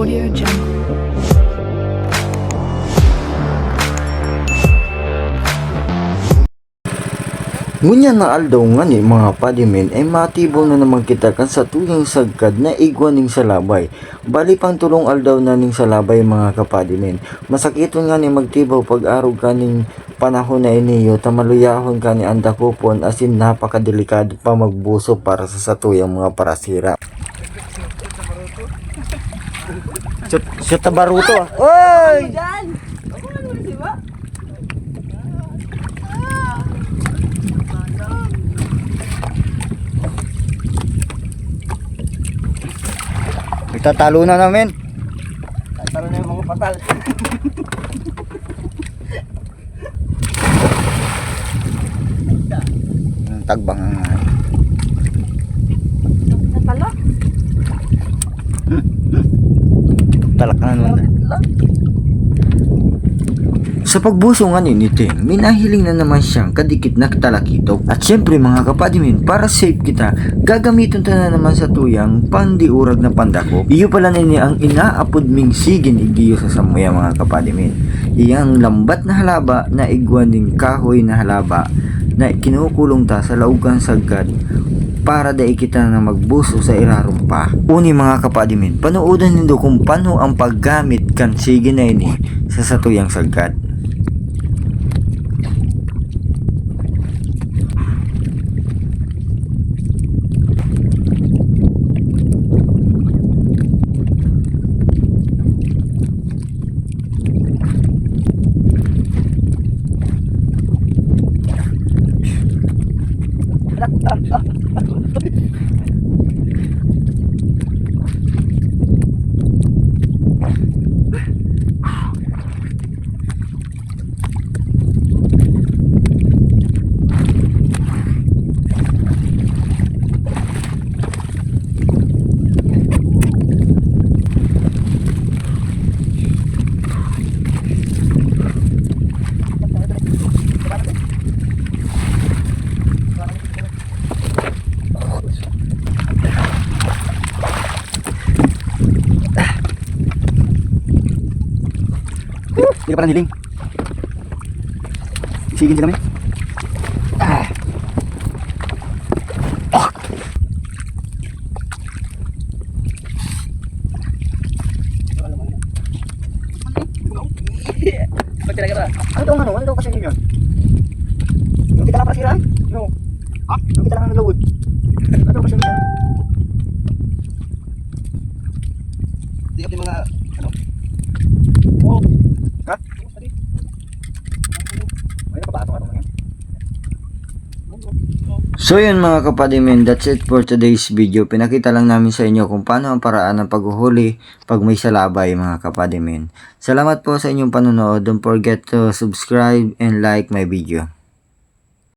Audio Jungle. Ngunya na aldaw nga ni mga padimen ay matibo na naman kita kan sa tuyang sagkad na igwan ning salabay. Bali pang tulong aldaw na ning salabay mga kapadimen. Masakiton nga ni magtibaw pag-arog kaning panahon na iniyo tamaluyahon ka ni andakupon asin napakadelikado pa magbuso para sa satuyang mga parasira. Sa, sa tabaruto ah. Oy! Itatalo na namin. Taro na yung mga patal. Ang tagbang nga. Talak na naman. Sa pagbuso nga ni Niting, minahiling na naman siyang kadikit na talakitok. At syempre mga kapadimin, para safe kita, gagamitin ta na naman sa tuyang pandiurag na pandako. Iyo pala nini ang inaapod ming sigin igiyo sa samuya mga kapadimin. Iyang lambat na halaba na igwan ng kahoy na halaba na kinukulong ta sa laugang sagad para da kita na magbuso sa irarumpa. Uni mga kapadimin, panuodan nindo kung paano ang paggamit kan sige na ini sa satuyang sagad. はい。Hindi parang hiling. Sigin sila kami. Ah. Ba't talaga ba? Ano daw ano? Ano daw kasi yun? Yung kita lang pasira? No. Ha? Yung kita lang ang lawod. Ano daw kasi yun? Hindi ka mga ano? Oh. Ha? May napapato ka naman yan. So yun mga kapadimin, that's it for today's video. Pinakita lang namin sa inyo kung paano ang paraan ng paghuhuli pag may salabay mga kapadimin. Salamat po sa inyong panonood. Don't forget to subscribe and like my video.